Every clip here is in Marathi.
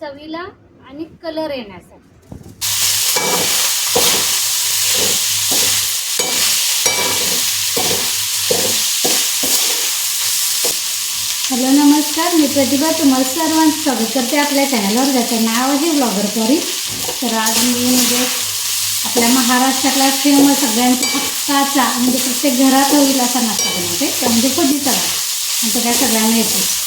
चवीला आणि कलर येण्यासाठी. हॅलो नमस्कार. मी प्रतिभा. तुम्हाला सर्वांचं स्वागत करते आपल्या चॅनलवर ज्याचं नाव आहे ब्लॉगर परी तर आज मी म्हणजे आपल्या महाराष्ट्रातला फेमस सगळ्यांचा हक्काचा म्हणजे प्रत्येक घरात होईल असा नाश्ता बनवते. म्हणजे कधीचा भात. आणि तो काय सगळ्यांना येतो.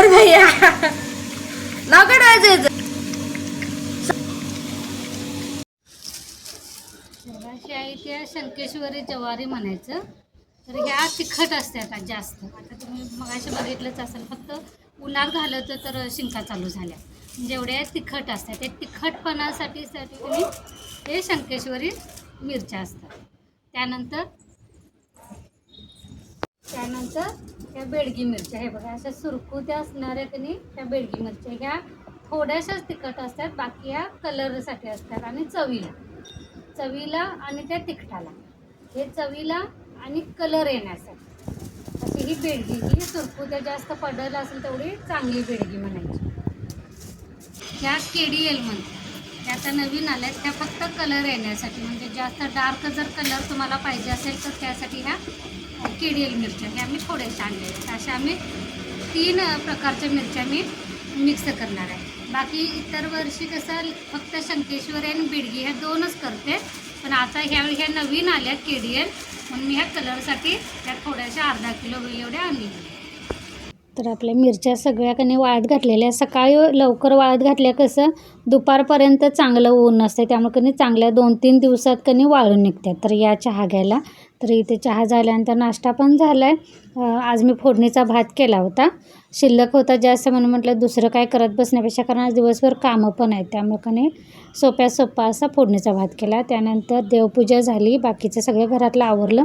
फॅमिली भैया. नाव काय ठेवायचं आहे त्या शंकेश्वरी जवारी म्हणायचं. तर ह्या तिखट असते आता जास्त? आता तुम्ही मगाशी बघितलंच असेल फक्त उन्हात घालत तर शिंका चालू झाल्या. म्हणजे जेवढ्या तिखट असतात ते तिखटपणासाठी साठी तुम्ही हे शंकेश्वरी मिरच्या असतात. त्यानंतर त्यानंतर ह्या बेडगी मिरच्या हे बघा अशा सुरकुत्या असणाऱ्या त्यांनी ह्या बेडगी मिरच्या. ह्या थोड्याशाच तिखट असतात बाकी ह्या कलरसाठी असतात आणि चवीला. चवीला आणि त्या तिखटाला. हे चवीला आणि कलर येण्यासाठी. अशी ही बेडगी ही सुरकुत्या जास्त पडत असेल तेवढी चांगली बेडगी म्हणायची. ह्या केडीएल म्हणतात. आता नवीन आल्यात त्या फक्त कलर येण्यासाठी. म्हणजे जास्त डार्क जर कलर तुम्हाला पाहिजे असेल तर त्यासाठी ह्या केडीएल मिरच्या ह्या मी थोड्याशा आणल्या आहेत. अशा आम्ही तीन प्रकारच्या मिरच्या मी मिक्स करणार आहे. बाकी इतर वर्षी कसं फक्त शंकेश्वरी आणि बिडगी ह्या दोनच करते. पण आता ह्यावेळी ह्या नवीन आल्या केडीएल म्हणून मी ह्या कलरसाठी त्या थोड्याशा अर्धा किलो होईल एवढ्या आणली तर आपल्या मिरच्या सगळ्या कने वाळत घातलेल्या सकाळी लवकर वाळत घातल्या कसं दुपारपर्यंत चांगलं ऊन असते त्यामुळे कनी चांगल्या दोन तीन दिवसात कनी वाळून निघतात तर या चहा घ्यायला. तर इथे चहा झाल्यानंतर नाश्ता पण झाला आहे आज मी फोडणीचा भात केला होता. शिल्लक होता जास्त म्हणून म्हटलं दुसरं काय करत बसण्यापेक्षा कारण आज दिवसभर कामं पण आहेत. त्यामुळे कनी सोप्या सोपा असा फोडणीचा भात केला. त्यानंतर देवपूजा झाली. बाकीचं सगळं घरातलं आवरलं.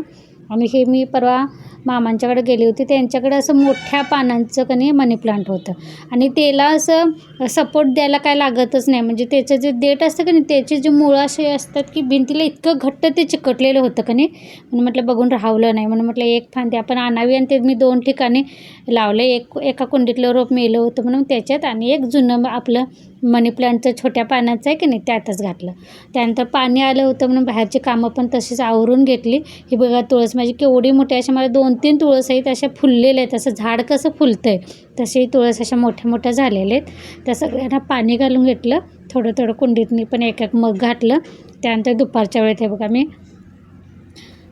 आणि हे मी परवा मामांच्याकडे गेली होती त्यांच्याकडे असं मोठ्या पानांचं कनी मनी प्लांट होतं. आणि त्याला असं सपोर्ट द्यायला काय लागतच नाही. म्हणजे त्याचं जे देठ असतं का नाही त्याचे जे मुळं असे असतात की भिंतीला इतकं घट्ट ते चिकटलेलं होतं का नाही. म्हणून म्हटलं बघून राहवलं नाही. म्हणून म्हटलं एक फांदी आपण आणावी आणि ते मी दोन ठिकाणी लावलं एक एका कुंडीतलं रोप मेलं होतं म्हणून त्याच्यात आणि एक जुनं आपलं मनी प्लांटचं छोट्या पानाचं आहे की नाही त्यातच घातलं. त्यानंतर पाणी आलं होतं म्हणून बाहेरची कामं पण तशीच आवरून घेतली. ही बघा तुळस माझी केवढी मोठी अशा मला दोन तीन तुळस आहेत अशा फुललेल्या आहेत. असं झाड कसं फुलतं आहे तसेही तुळस अशा मोठ्या मोठ्या झालेल्या आहेत. त्या सगळ्यांना पाणी घालून घेतलं. थोडं थोडं कुंडीतनी पण एक एक मग घातलं. त्यानंतर दुपारच्या वेळेत हे बघा मी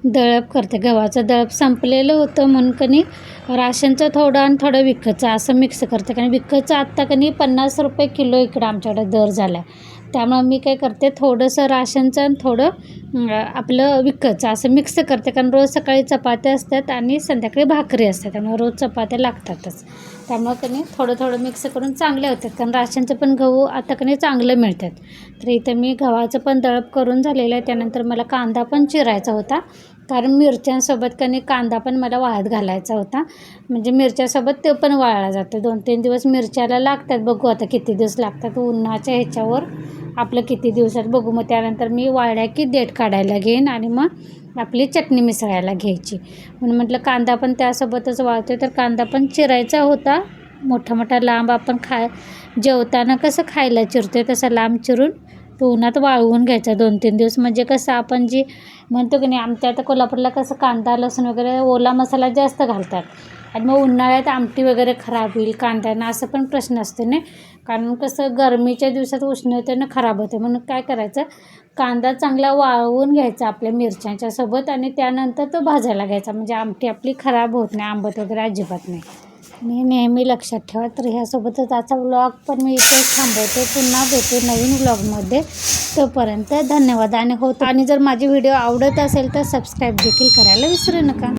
दळप करते. गव्हाचं दळप संपलेलं होतं म्हणून कनी राशनचं थोडं आणि थोडं विकतचं असं मिक्स करते. कारण विकतचं आत्ता कनी पन्नास रुपये किलो इकडं आमच्याकडे दर झाला आहे त्यामुळं मी काय करते थोडंसं राशनचं आणि थोडं आपलं विकतचं असं मिक्स करते. कारण रोज सकाळी चपात्या असतात आणि संध्याकाळी भाकरी असतात. त्यामुळे रोज चपात्या लागतातच. त्यामुळं कनी थोडं थोडं मिक्स करून चांगले होतात. कारण राशनचं पण गहू आता कनी चांगलं मिळतात. तर इथं मी गव्हाचं पण दळप करून झालेलं आहे. त्यानंतर मला कांदा पण चिरायचा होता. कारण मिरच्यांसोबत कनी कांदा पण मला वाळत घालायचा होता. म्हणजे मिरच्यासोबत ते पण वाळला जातं. दोन तीन दिवस मिरच्याला लागतात. बघू आता किती दिवस लागतात. उन्हाच्या ह्याच्यावर आपलं किती दिवसात बघू? मग त्यानंतर मी वाळल्या की देठ काढायला घेईन आणि मग आपली चटणी मिसळायला घ्यायची. म्हणून म्हटलं कांदा पण त्यासोबतच वाळतो तर कांदा पण चिरायचा होता. मोठा मोठा लांब आपण खा जेवताना कसं खायला चिरतोय तसा लांब चिरून तो उन्हात वाळवून घ्यायचा दोन तीन दिवस. म्हणजे कसं आपण जी म्हणतो की नाही आमच्या आता कोल्हापूरला कसं कांदा लसूण वगैरे ओला मसाला जास्त घालतात. आणि मग उन्हाळ्यात आमटी वगैरे खराब होईल कांद्यानं असं पण प्रश्न असतो नाही? कारण कसं गरमीच्या दिवसात उष्णतेनं खराब होते. म्हणून काय करायचं? कांदा चांगला वाळवून घ्यायचा आपल्या मिरच्यांच्या सोबत आणि त्यानंतर तो भाजायला घ्यायचा. म्हणजे आमटी आपली खराब होत नाही आंबट वगैरे अजिबात नाही. आणि नेहमी लक्षात ठेवा. तर ह्यासोबतच आजचा व्लॉग पण मी इथेच थांबवते. पुन्हा भेटू नवीन व्लॉगमध्ये तोपर्यंत धन्यवाद. आणि होतो आणि जर माझी व्हिडिओ आवडत असेल तर सबस्क्राईब देखील करायला विसरू नका.